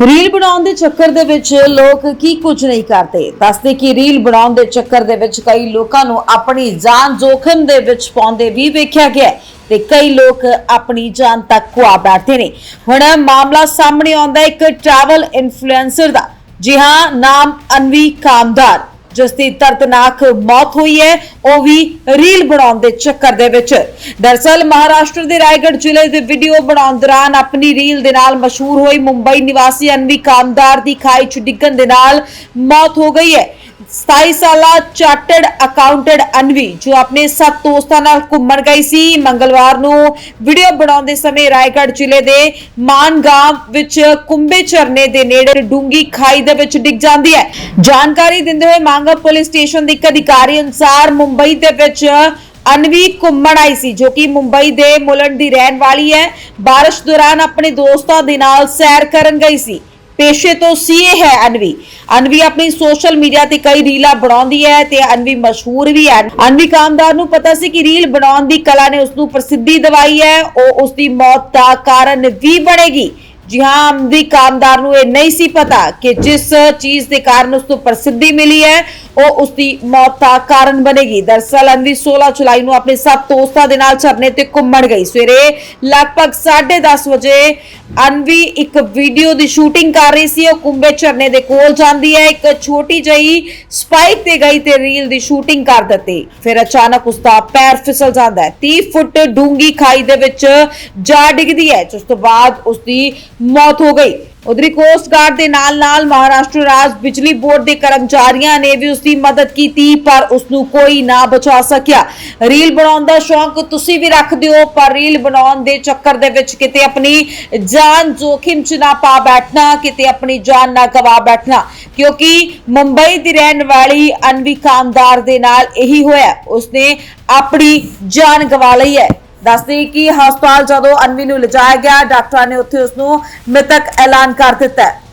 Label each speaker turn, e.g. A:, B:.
A: Reel ਬਣਾਉਣ ਦੇ ਚੱਕਰ ਦੇ ਵਿੱਚ ਲੋਕ ਕੀ ਕੁਝ ਨਹੀਂ ਕਰਦੇ। ਦੱਸਦੇ ਕਿ ਰੀਲ ਬਣਾਉਣ ਦੇ ਚੱਕਰ ਦੇ ਵਿੱਚ ਕਈ ਲੋਕਾਂ ਨੂੰ ਆਪਣੀ ਜਾਨ ਜੋਖਮ ਦੇ ਵਿੱਚ ਪਾਉਂਦੇ ਵੀ ਵੇਖਿਆ ਗਿਆ ਹੈ ਤੇ ਕਈ ਲੋਕ ਆਪਣੀ ਜਾਨ ਤੱਕ ਖੁਆ ਬੈਠਦੇ ਨੇ। ਹੁਣ ਮਾਮਲਾ ਸਾਹਮਣੇ ਆਉਂਦਾ ਇੱਕ ਟਰੈਵਲ ਇਨਫਲੂਐਂਸਰ ਦਾ। ਜੀ ਹਾਂ, ਨਾਮ ਅਨਵੀ ਕਾਮਦਾਰ। ਜਿਸ ਦੀ ਦਰਦਨਾਕ ਮੌਤ ਹੋਈ ਹੈ, ਉਹ ਵੀ ਰੀਲ ਬਣਾਉਣ ਦੇ ਚੱਕਰ ਦੇ ਵਿੱਚ। ਦਰਸਲ ਮਹਾਰਾਸ਼ਟਰ ਦੇ ਰਾਏਗੜ੍ਹ ਜ਼ਿਲ੍ਹੇ ਦੇ ਵੀਡੀਓ ਬਣਾਉਣ ਦੌਰਾਨ ਆਪਣੀ ਰੀਲ ਦੇ ਨਾਲ ਮਸ਼ਹੂਰ ਹੋਈ ਮੁੰਬਈ ਨਿਵਾਸੀ ਅਨਵੀ ਕਾਮਦਾਰ ਦੀ ਖਾਈ ਚ ਡਿੱਗਣ ਦੇ ਨਾਲ ਮੌਤ ਹੋ ਗਈ ਹੈ। 27 ਸਾਲਾ ਚਾਰਟਰਡ ਅਕਾਊਂਟੈਂਟ ਅਨਵੀ, ਜੋ ਆਪਣੇ ਸੱਤ ਦੋਸਤਾਂ ਨਾਲ ਘੁੰਮਣ ਗਈ ਸੀ, ਮੰਗਲਵਾਰ ਨੂੰ ਵੀਡੀਓ ਬਣਾਉਂਦੇ ਸਮੇਂ ਰਾਏਗੜ੍ਹ ਜ਼ਿਲ੍ਹੇ ਦੇ ਮਾਨਗਾਮ ਵਿੱਚ ਕੁੰਬੇ ਝਰਨੇ ਦੇ ਨੇੜੇ ਡੂੰਗੀ ਖਾਈ ਦੇ ਵਿੱਚ ਡਿੱਗ ਜਾਂਦੀ ਹੈ। ਜਾਣਕਾਰੀ ਦਿੰਦੇ ਹੋਏ ਮਾਂਗਾ ਪੁਲਿਸ ਸਟੇਸ਼ਨ ਦੇ ਇੱਕ ਅਧਿਕਾਰੀ ਅਨੁਸਾਰ ਮੁੰਬਈ ਦੇ ਵਿੱਚ ਅਨਵੀ ਘੁੰਮਣ ਆਈ ਸੀ, ਜੋ ਕਿ ਮੁੰਬਈ ਦੇ ਮੁਲਣ ਦੀ ਰਹਿਣ ਵਾਲੀ ਹੈ। ਬਾਰਿਸ਼ ਦੌਰਾਨ ਆਪਣੇ ਦੋਸਤਾਂ ਦੇ ਨਾਲ ਸੈਰ ਕਰਨ ਗਈ ਸੀ। ਪੇਸ਼ੇ ਤੋਂ ਸੀਏ ਹੈ ਅਨਵੀ। ਅਨਵੀ ਆਪਣੀ ਸੋਸ਼ਲ ਮੀਡੀਆ ਤੇ ਕਈ ਰੀਲਾਂ ਬਣਾਉਂਦੀ ਹੈ ਤੇ ਅਨਵੀ ਮਸ਼ਹੂਰ ਵੀ ਹੈ। ਅਨਵੀ ਕਾਮਦਾਰ ਨੂੰ ਪਤਾ ਸੀ ਕਿ ਰੀਲ ਬਣਾਉਣ ਦੀ ਕਲਾ ਨੇ ਉਸ ਨੂੰ ਪ੍ਰਸਿੱਧੀ ਦਿਵਾਈ ਹੈ। ਉਹ ਉਸ ਦੀ ਮੌਤ ਦਾ ਕਾਰਨ ਵੀ ਬਣੇਗੀ। ਜੀ ਹਾਂ ਅਨਵੀ ਕਾਮਦਾਰ ਨੂੰ ਇਹ ਨਹੀਂ ਸੀ ਪਤਾ ਕਿ ਜਿਸ ਚੀਜ਼ ਦੇ ਕਾਰਨ ਉਸ ਨੂੰ ਪ੍ਰਸਿੱਧੀ ਮਿਲੀ ਹੈ, ਉਹ ਉਸ ਦੀ ਮੌਤ ਦਾ ਕਾਰਨ ਬਣੇਗੀ। ਦਰਸਲ ਅਨਵੀ 16 ਜੁਲਾਈ ਨੂੰ ਆਪਣੇ ਸੱਤ ਦੋਸਤਾਂ ਦੇ ਨਾਲ ਝਰਨੇ ਤੇ ਘੁੰਮਣ ਗਈ। ਸਵੇਰੇ ਲਗਭਗ 10:30 ਵਜੇ ਅਨਵੀ ਇੱਕ ਵੀਡੀਓ ਦੀ ਸ਼ੂਟਿੰਗ ਕਰ ਰਹੀ ਸੀ। ਉਹ ਕੁੰਬੇ ਝਰਨੇ ਦੇ ਕੋਲ ਜਾਂਦੀ ਹੈ। ਇੱਕ ਛੋਟੀ ਜਿਹੀ ਸਪਾਈਕ ਤੇ ਗਈ ਤੇ ਰੀਲ ਦੀ ਸ਼ੂਟਿੰਗ ਕਰ ਦਿੱਤੀ। ਫਿਰ ਅਚਾਨਕ ਉਸ ਦਾ ਪੈਰ ਫਿਸਲ ਜਾਂਦਾ ਹੈ। 30 ਫੁੱਟ ਡੂੰਗੀ ਖਾਈ ਦੇ ਵਿੱਚ ਜਾ ਡਿੱਗਦੀ ਹੈ। ਜਿਸ ਤੋਂ ਬਾਅਦ ਉਸ ਦੀ ਮੌਤ ਹੋ ਗਈ। ਉਧਰੀ ਕੋਸਟ ਗਾਰਡ ਦੇ ਨਾਲ ਨਾਲ ਮਹਾਰਾਸ਼ਟਰ ਰਾਜ ਬਿਜਲੀ ਬੋਰਡ ਦੇ ਕਰਮਚਾਰੀਆਂ ਨੇ ਵੀ ਉਸ ਦੀ ਮਦਦ ਕੀਤੀ, ਪਰ ਉਸ ਨੂੰ ਕੋਈ ਨਾ ਬਚਾ ਸਕਿਆ। ਰੀਲ ਬਣਾਉਣ ਦਾ ਸ਼ੌਂਕ ਤੁਸੀਂ ਵੀ ਰੱਖਦੇ ਹੋ ਪਰ ਰੀਲ ਬਣਾਉਣ ਦੇ ਚੱਕਰ ਦੇ ਵਿੱਚ ਕਿਤੇ ਆਪਣੀ ਜਾਨ ਜੋਖਿਮ 'ਚ ਨਾ ਪਾ ਬੈਠਣਾ, ਕਿਤੇ ਆਪਣੀ ਜਾਨ ਨਾ ਗਵਾ ਬੈਠਣਾ। ਕਿਉਂਕਿ ਮੁੰਬਈ ਦੀ ਰਹਿਣ ਵਾਲੀ ਅਨਵੀ ਕਾਮਦਾਰ ਦੇ ਨਾਲ ਇਹੀ ਹੋਇਆ। ਉਸਨੇ ਆਪਣੀ ਜਾਨ ਗਵਾ ਲਈ ਹੈ। ਦੱਸਦੇ ਕਿ ਹਸਪਤਾਲ ਜਦੋਂ ਅਨਵੀ ਨੂੰ ਲਿਜਾਇਆ ਗਿਆ, ਡਾਕਟਰਾਂ ਨੇ ਉੱਥੇ ਉਸ ਨੂੰ ਮ੍ਰਿਤਕ ਐਲਾਨ ਕਰ ਦਿੱਤਾ